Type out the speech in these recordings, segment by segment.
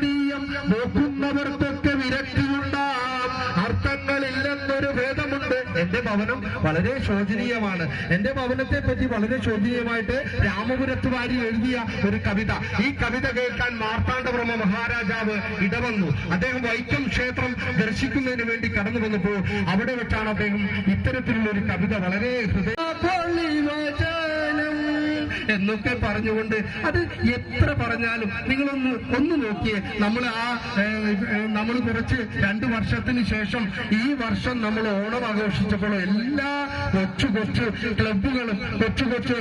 തദീയം നോക്കുന്നവർക്കൊക്കെ വിരക്തിയുണ്ടാം അർത്ഥങ്ങളില്ലെന്നൊരു ഭേദമുണ്ട്. എന്റെ ഭവനം വളരെ ശോചനീയമാണ്. എന്റെ ഭവനത്തെ പറ്റി വളരെ ശോചനീയമായിട്ട് രാമപുരത്ത് വാരി എഴുതിയ ഒരു കവിത. ഈ കവിത കേൾക്കാൻ മാർത്താണ്ഡവർമ്മ മഹാരാജാവ് ഇടവന്നു. അദ്ദേഹം വൈക്കം ക്ഷേത്രം ദർശിക്കുന്നതിന് വേണ്ടി കടന്നു വന്നപ്പോൾ അവിടെ വെച്ചാണ് അദ്ദേഹം ഇത്തരത്തിലുള്ള ഒരു കവിത വളരെ ഹൃദയ എന്നൊക്കെ പറഞ്ഞുകൊണ്ട് അത് എത്ര പറഞ്ഞാലും നിങ്ങളൊന്ന് ഒന്ന് നോക്കിയേ. നമ്മൾ ആ നമ്മൾ കുറച്ച് രണ്ട് വർഷത്തിന് ശേഷം ഈ വർഷം നമ്മൾ ഓണം ആഘോഷിച്ചപ്പോൾ എല്ലാ കൊച്ചു കൊച്ചു ക്ലബുകളും കൊച്ചു കൊച്ചു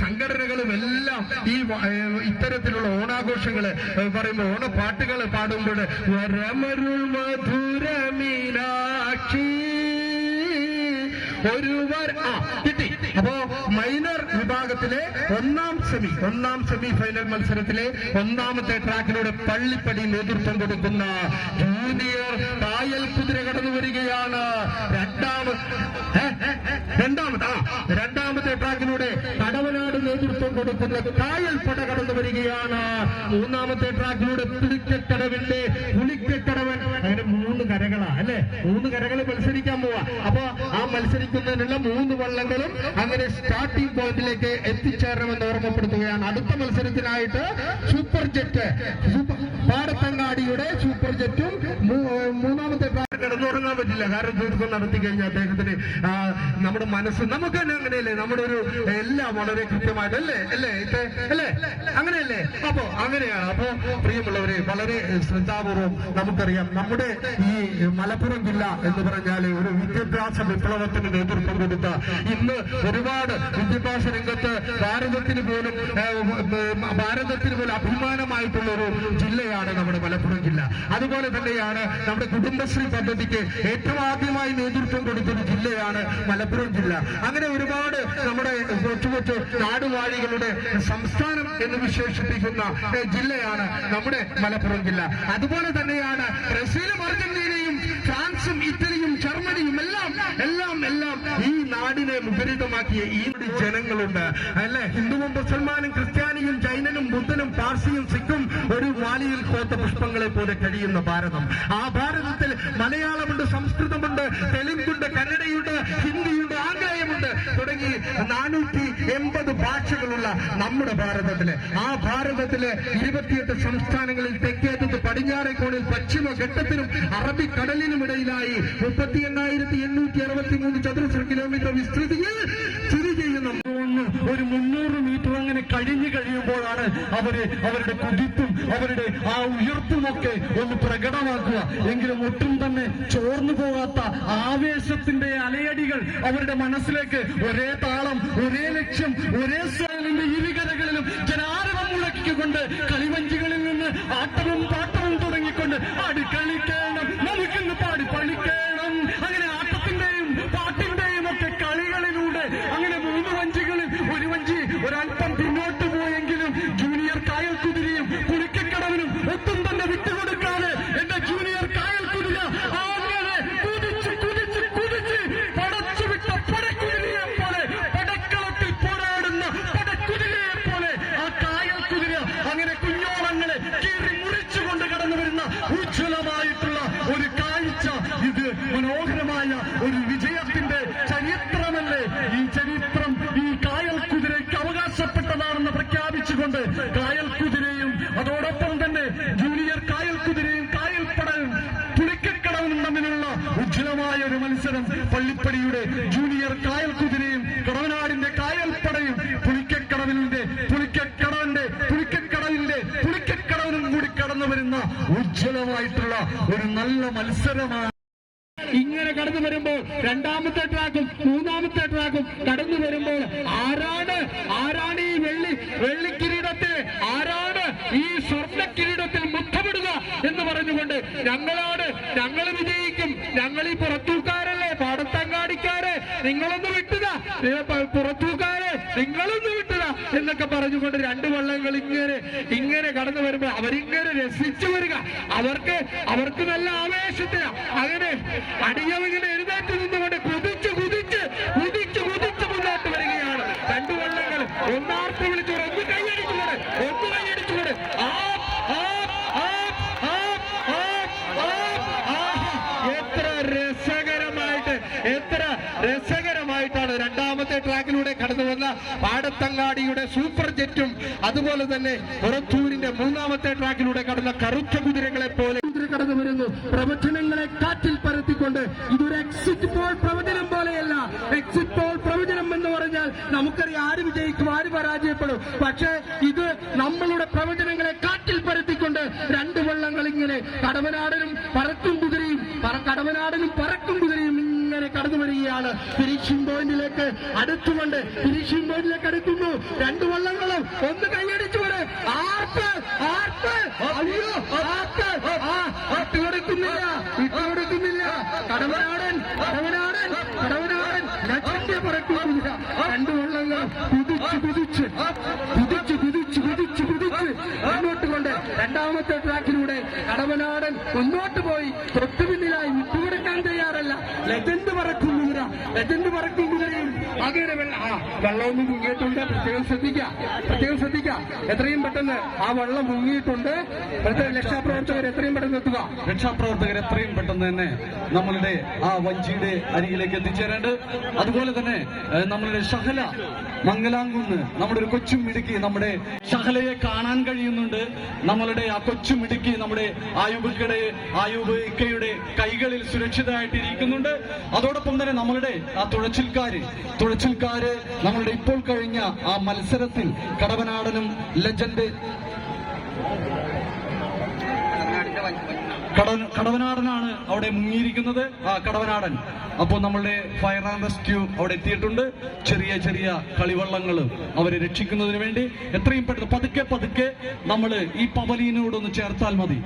സംഘടനകളും എല്ലാം ഈ ഇത്തരത്തിലുള്ള ഓണാഘോഷങ്ങൾ പറയുമ്പോൾ ഓണപ്പാട്ടുകൾ പാടുമ്പോൾ വരമരുൾ മധുരമീനാക്ഷി ഒരുവർ ആ കിട്ടി. അപ്പോ മൈനർ വിഭാഗത്തിലെ ഒന്നാം സെമി ഒന്നാം സെമി ഫൈനൽ മത്സരത്തിലെ ഒന്നാമത്തെ ട്രാക്കിലൂടെ പള്ളിപ്പടി നേതൃത്വം കൊടുക്കുന്ന ജൂനിയർ കായൽ കുതിര കടന്നു വരികയാണ്. രണ്ടാമത് രണ്ടാമത് ആ രണ്ടാമത്തെ ട്രാക്കിലൂടെ കടവനാട് നേതൃത്വം കൊടുക്കുന്ന കായൽ പട കടന്നു വരികയാണ്. മൂന്നാമത്തെ ട്രാക്കിലൂടെ പുളിക്കക്കടവിന്റെ പുളിക്കക്കടവൻ അങ്ങനെ മൂന്ന് കരകൾ മത്സരിക്കാൻ പോവാ. അപ്പൊ ആ മത്സരിക്കുന്നതിനുള്ള മൂന്ന് വള്ളങ്ങളും അങ്ങനെ സ്റ്റാർട്ടിംഗ് പോയിന്റിലേക്ക് എത്തിച്ചേരണമെന്ന് ഓർമ്മപ്പെടുത്തുകയാണ്. അടുത്ത മത്സരത്തിനായിട്ട് സൂപ്പർ ജെറ്റ് പാടത്തങ്ങാടിയുടെ സൂപ്പർ ജെറ്റും മൂന്നാമത്തെ കിടന്നുറങ്ങാൻ പറ്റില്ല. കാരണം തീർത്ഥം നടത്തി കഴിഞ്ഞാൽ അദ്ദേഹത്തിന് നമ്മുടെ മനസ്സ് നമുക്ക് തന്നെ അങ്ങനെയല്ലേ? നമ്മുടെ ഒരു എല്ലാം വളരെ കൃത്യമായിട്ട് അല്ലേ? അല്ലേ അല്ലേ? അല്ലേ അങ്ങനെയല്ലേ അപ്പോ അങ്ങനെയാണ്. അപ്പോ പ്രിയമുള്ളവരെ വളരെ ശ്രദ്ധാപൂർവം നമുക്കറിയാം. നമ്മുടെ ഈ മലപ്പുറം ജില്ല എന്ന് പറഞ്ഞാൽ ഒരു വിദ്യാഭ്യാസ വിപ്ലവത്തിന് നേതൃത്വം കൊടുത്ത ഇന്ന് ഒരുപാട് വിദ്യാഭ്യാസ രംഗത്ത് ഭാരതത്തിന് പോലും ഭാരതത്തിന് പോലും അഭിമാനമായിട്ടുള്ള ഒരു ജില്ലയാണ് നമ്മുടെ മലപ്പുറം ജില്ല. അതുപോലെ തന്നെയാണ് നമ്മുടെ കുടുംബശ്രീ പദ്ധതിക്ക് ഏറ്റവും ആദ്യമായി നേതൃത്വം കൊടുത്തൊരു ജില്ലയാണ് മലപ്പുറം ജില്ല. അങ്ങനെ ഒരുപാട് നമ്മുടെ കൊച്ചു കൊച്ചു നാടുവാഴികളുടെ സംസ്ഥാനം എന്ന് വിശേഷിപ്പിക്കുന്ന ഏഹ്, ജില്ലയാണ് നമ്മുടെ മലപ്പുറം ജില്ല. അതുപോലെ തന്നെയാണ് ബ്രസീലും അർജന്റീനയും ഫ്രാൻസും ഇറ്റലിയും ജർമ്മനിയും എല്ലാം എല്ലാം എല്ലാം ഈ നാടിനെ മുഖരിതമാക്കിയ ഈ ജനങ്ങളുണ്ട്. അല്ലെ? ഹിന്ദുവും മുസൽമാനും ക്രിസ്ത്യാനിയും ജൈനനും ബുദ്ധനും പാർസിയും സിഖും ഒരു വാലിയിൽ കോത്ത പുഷ്പങ്ങളെ പോലെ കഴിയുന്ന ഭാരതം. ആ ഭാരതത്തിൽ മലയാളമുണ്ട് സംസ്കൃതമുണ്ട് തെലുങ്കുണ്ട് കന്നഡയുണ്ട് ഹിന്ദിയുണ്ട് ആംഗ്ലേയമുണ്ട് തുടങ്ങി നാനൂറ്റി എൺപത് ഭാഷകളുള്ള നമ്മുടെ ഭാരതത്തിലെ. ആ ഭാരതത്തിലെ ഇരുപത്തിയെട്ട് സംസ്ഥാനങ്ങളിൽ തെക്കേറ്റത്ത് പടിഞ്ഞാറേ കോണിൽ പശ്ചിമഘട്ടത്തിനും അറബിക്കടലിനും ഇടയിലായി മുപ്പത്തി എണ്ണായിരത്തി എണ്ണൂറ്റി അറുപത്തി മൂന്ന് ചതുരശ്ര കിലോമീറ്റർ വിസ്തൃതിയിൽ സ്ഥിതി ചെയ്യുന്ന ഒരു മുന്നൂറ് മീറ്റർ അങ്ങനെ കഴിഞ്ഞു കഴിയുമ്പോഴാണ് അവർ അവരുടെ കുതിപ്പും അവരുടെ ആ ഉയർത്തുമൊക്കെ ഒന്ന് പ്രകടമാക്കുക. എങ്കിലും ഒട്ടും തന്നെ ചോർന്നു പോകാത്ത ആവേശത്തിന്റെ അലയടികൾ അവരുടെ മനസ്സിലേക്ക് ഒരേ താളം ഒരേ ലക്ഷ്യം ഒരേ സ്വാലിന്റെ ഇരുകരകളിലും ജനാരവം മുഴക്കിക്കൊണ്ട് കളിവഞ്ചികളിൽ നിന്ന് ആട്ടവും പാട്ടവും തുടങ്ങിക്കൊണ്ട് ആടി കളിക്കണം നമുക്കിന്ന് പാടി പളിക്കണം അങ്ങനെ ആട്ടത്തിന്റെയും പാട്ടിന്റെയും ഒക്കെ കളികളിലൂടെ അങ്ങനെ മൂന്ന് വഞ്ചികളിൽ ഒരു വഞ്ചി ഒരല്പം പിന്നോട്ട് പോയെങ്കിലും ജൂനിയർ കായൽ കുതിരയും കുളിക്കക്കടവിനും ഒട്ടും തന്നെ വിട്ടുകൊടുക്കാതെ എന്റെ ജൂനിയർ കായൽ കുതിര അങ്ങനെ കുതിച്ച് കുതിച്ച് കുതിച്ച് പടച്ചുവിട്ട പടക്കുതിരയെ പോലെ പടക്കളത്തിൽ പോരാടുന്ന പടക്കുതിരയെ പോലെ ആ കായൽ കുതിര അങ്ങനെ കുഞ്ഞോളങ്ങളെ കീറി മുറിച്ചുകൊണ്ട് കടന്നു വരുന്ന ഉജ്ജ്വലമായിട്ടുള്ള ഒരു കാഴ്ച ഇത് മനോഹരമായ ഒരു വിജയത്തിന്റെ ചരിത്രമല്ലേ ഈ ചരിത്രം ഈ കായൽ കുതിരയ്ക്ക് അവകാശപ്പെട്ടതാണെന്ന് പ്രഖ്യാപിച്ചുകൊണ്ട് കായൽ കുതിരയും അതോടൊപ്പം തന്നെ ജൂനിയർ കായൽ കുതിരയും കായൽ പടയും തമ്മിലുള്ള ഉജ്ജ്വലമായ ഒരു മത്സരം പള്ളിപ്പടിയുടെ ജൂനിയർ കായൽ കുതിരയും കടവനാടിന്റെ കായൽ പടയും പുളിക്കക്കടവിന്റെ പുളിക്കക്കടവിന്റെ പുളിക്കക്കടവിന്റെ പുളിക്കക്കടവിനും കൂടി കടന്നു വരുന്ന ഉജ്ജ്വലമായിട്ടുള്ള ഒരു നല്ല മത്സരമാണ്. ഇങ്ങനെ കടന്നു വരുമ്പോൾ രണ്ടാമത്തെ ട്രാക്കും മൂന്നാമത്തെ ട്രാക്കും കടന്നു വരുമ്പോൾ ആരാണ് ആരാണ് ഈ വെള്ളി വെള്ളി കിരീടത്തിൽ ആരാണ് ഈ സ്വർണ കിരീടത്തിൽ മുത്തമിടുക എന്ന് പറഞ്ഞുകൊണ്ട് ഞങ്ങളാണ്. ഞങ്ങൾ വിജയിക്കും. ഞങ്ങൾ ഈ പുറത്തൂക്കാരല്ലേ? പാടത്തങ്ങാടിക്കാരെ. നിങ്ങളൊന്ന് വിട്ടുക പുറത്തൂക്കാരെ നിങ്ങളൊന്ന് വിട്ടുക എന്നൊക്കെ പറഞ്ഞുകൊണ്ട് രണ്ട് വള്ളങ്ങൾ ഇങ്ങനെ ഇങ്ങനെ കടന്നു വരുമ്പോൾ അവരിങ്ങനെ രസിച്ചു വരിക. അവർക്ക് അവർക്ക് നല്ല ആവേശത്തിന്. അങ്ങനെ അടിയവിങ്ങനെ എഴുന്നേറ്റ് നിന്നുകൊണ്ട് കുതിച്ച് കുതിച്ച് കുതിച്ച് കുതിച്ച് മുന്നോട്ട് വരികയാണ്. രണ്ട് വള്ളങ്ങൾ ഒന്നാർത്ത് വിളിച്ചുകൊണ്ട് ഒന്ന് കൈയടിച്ചുകൊണ്ട് ഒന്ന് കൈയടിച്ചുകൊണ്ട് ആ ആ ആ പാടത്തങ്ങാടിയുടെ സൂപ്പർ ജെറ്റും അതുപോലെ തന്നെ പുറത്തൂരിന്റെ മൂന്നാമത്തെ ട്രാക്കിലൂടെ കടന്ന കറുത്ത കുതിരകളെ പോലെ കടന്നു വരുന്നു പ്രവചനങ്ങളെ കാറ്റിൽ പരത്തിക്കൊണ്ട് ഇതൊരു എക്സിറ്റ് പോൾ പ്രവചനം പോലെയല്ല. എക്സിറ്റ് പോൾ പ്രവചനം എന്ന് പറഞ്ഞാൽ നമുക്കറിയാം ആര് വിജയിക്കും ആര് പരാജയപ്പെടും. പക്ഷേ ഇത് നമ്മളുടെ പ്രവചനങ്ങളെ കാറ്റിൽ പരത്തിക്കൊണ്ട് രണ്ട് വള്ളങ്ങൾ ഇങ്ങനെ കടവനാടനും പറക്കും കുതിരയും കടവനാടനും പറക്കും കുതിരയും ഇങ്ങനെ കടന്നു വരികയാണ്. ഫിനിഷിംഗ് പോയിന്റിലേക്ക് അടുത്തുകൊണ്ട് ഫിനിഷിംഗ് പോയിന്റിലേക്ക് അടുക്കുന്നു. രണ്ട് വള്ളങ്ങളും ഒന്ന് കൈയടിച്ചു വരെ. ആർപ്പ് ആർപ്പ് അയ്യോ ആർപ്പ് ആ ഇട്ടുകൊടുക്കുന്നില്ല ഇട്ടുകൊടുക്കുന്നില്ല കടവനാടൻ കടവനാടൻ കടവനാടൻ. ലക്ഷത്തെ പറക്കുന്നില്ല രണ്ട് വള്ളങ്ങൾ കുതിച്ച് കുതിച്ച് കുതിച്ച് കുതിച്ച് കുതിച്ച് കുതിച്ച് മുന്നോട്ട് കൊണ്ട് രണ്ടാമത്തെ ട്രാക്കിലൂടെ കടവനാടൻ മുന്നോട്ട് പോയി. തൊട്ടു പിന്നിലായി വിട്ടുകൊടുക്കാൻ തയ്യാറല്ല ലെജൻഡ് പറക്കും കുതിര ലെജൻഡ് പറക്കും അങ്ങനെ വെള്ളം വെള്ളമൊന്നും മുങ്ങിയിട്ടുണ്ട്. പ്രത്യേകം ശ്രദ്ധിക്കുക. പ്രത്യേകം ശ്രദ്ധിക്കുക. എത്രയും പെട്ടെന്ന് ആ വെള്ളം മുങ്ങിയിട്ടുണ്ട്. രക്ഷാപ്രവർത്തകർ എത്രയും പെട്ടെന്ന് എത്തുക. രക്ഷാപ്രവർത്തകർ എത്രയും പെട്ടെന്ന് തന്നെ നമ്മളുടെ ആ വഞ്ചിയുടെ അരികിലേക്ക് എത്തിച്ചേരേണ്ടത്. അതുപോലെ തന്നെ നമ്മളുടെ ശഹല മംഗലാംകുന്ന് നമ്മുടെ ഒരു കൊച്ചു മിടുക്കി നമ്മുടെ ശഹലയെ കാണാൻ കഴിയുന്നുണ്ട്. നമ്മളുടെ ആ കൊച്ചു മിടുക്കി നമ്മുടെ ആയുബിക്കയുടെ ആയുബ് ഇക്കയുടെ കൈകളിൽ സുരക്ഷിതമായിട്ട് ഇരിക്കുന്നുണ്ട് അതോടൊപ്പം തന്നെ നമ്മളുടെ ആ തുഴച്ചിൽക്കാര് തുഴച്ചിൽക്കാര് നമ്മളുടെ ഇപ്പോൾ കഴിഞ്ഞ ആ മത്സരത്തിൽ കടവനാടനും കടവ- കടവനാടനാണ് അവിടെ മുങ്ങിയിരിക്കുന്നത്. ആ കടവനാടൻ. അപ്പോൾ നമ്മളുടെ ഫയർ ആൻഡ് റെസ്ക്യൂ അവിടെ എത്തിയിട്ടുണ്ട്. ചെറിയ ചെറിയ കളിവള്ളങ്ങൾ അവരെ രക്ഷിക്കുന്നതിന് വേണ്ടി. എത്രയും പെട്ടെന്ന് പതുക്കെ പതുക്കെ നമ്മൾ ഈ പവലീനോടൊന്ന് ചേർത്താൽ മതി.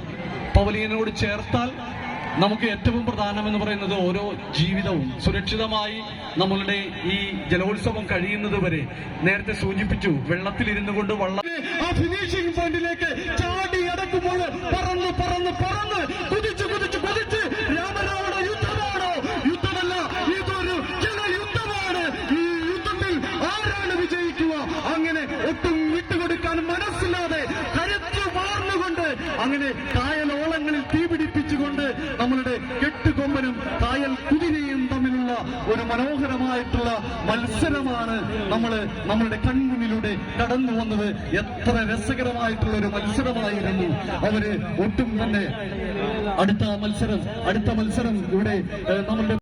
പവലീനോട് ചേർത്താൽ നമുക്ക് ഏറ്റവും പ്രധാനം എന്ന് പറയുന്നത് ഓരോ ജീവിതവും സുരക്ഷിതമായി നമ്മളുടെ ഈ ജലോത്സവം കഴിയുന്നത് വരെ നേരത്തെ സൂചിപ്പിച്ചു വെള്ളത്തിലിരുന്നു കൊണ്ട് വള്ളം ആ ഫിനിഷിംഗ് പോയിന്റിലേക്ക് ചാടി അടക്കുമ്പോൾ പറന്ന് കുതിച്ച് കുതിച്ച് കുതിച്ച് രാമനാടോ യുദ്ധമാണോ യുദ്ധമല്ല ഇതൊരു ജനയുദ്ധമാണ് ഈ യുദ്ധത്തിൽ ആരാണ് വിജയിക്കുക അങ്ങനെ ഒട്ടും വിട്ടുകൊടുക്കാൻ മനസ്സില്ലാതെ കരുത്തു മാർന്നുകൊണ്ട് അങ്ങനെ കായലോളങ്ങളിൽ തീപിടിപ്പിച്ചുകൊണ്ട് നമ്മളുടെ കെട്ടുകൊമ്പനും കായൽ കുതിരയും തമ്മിലുള്ള ഒരു മനോഹരമായിട്ടുള്ള മത്സരമാണ് നമ്മൾ നമ്മളുടെ കൺമുന്നിലൂടെ കടന്നു വന്നത്. എത്ര രസകരമായിട്ടുള്ള ഒരു മത്സരമായിരുന്നു. അവർ ഒട്ടും തന്നെ അടുത്ത മത്സരം അടുത്ത മത്സരം ഇവിടെ നമ്മളുടെ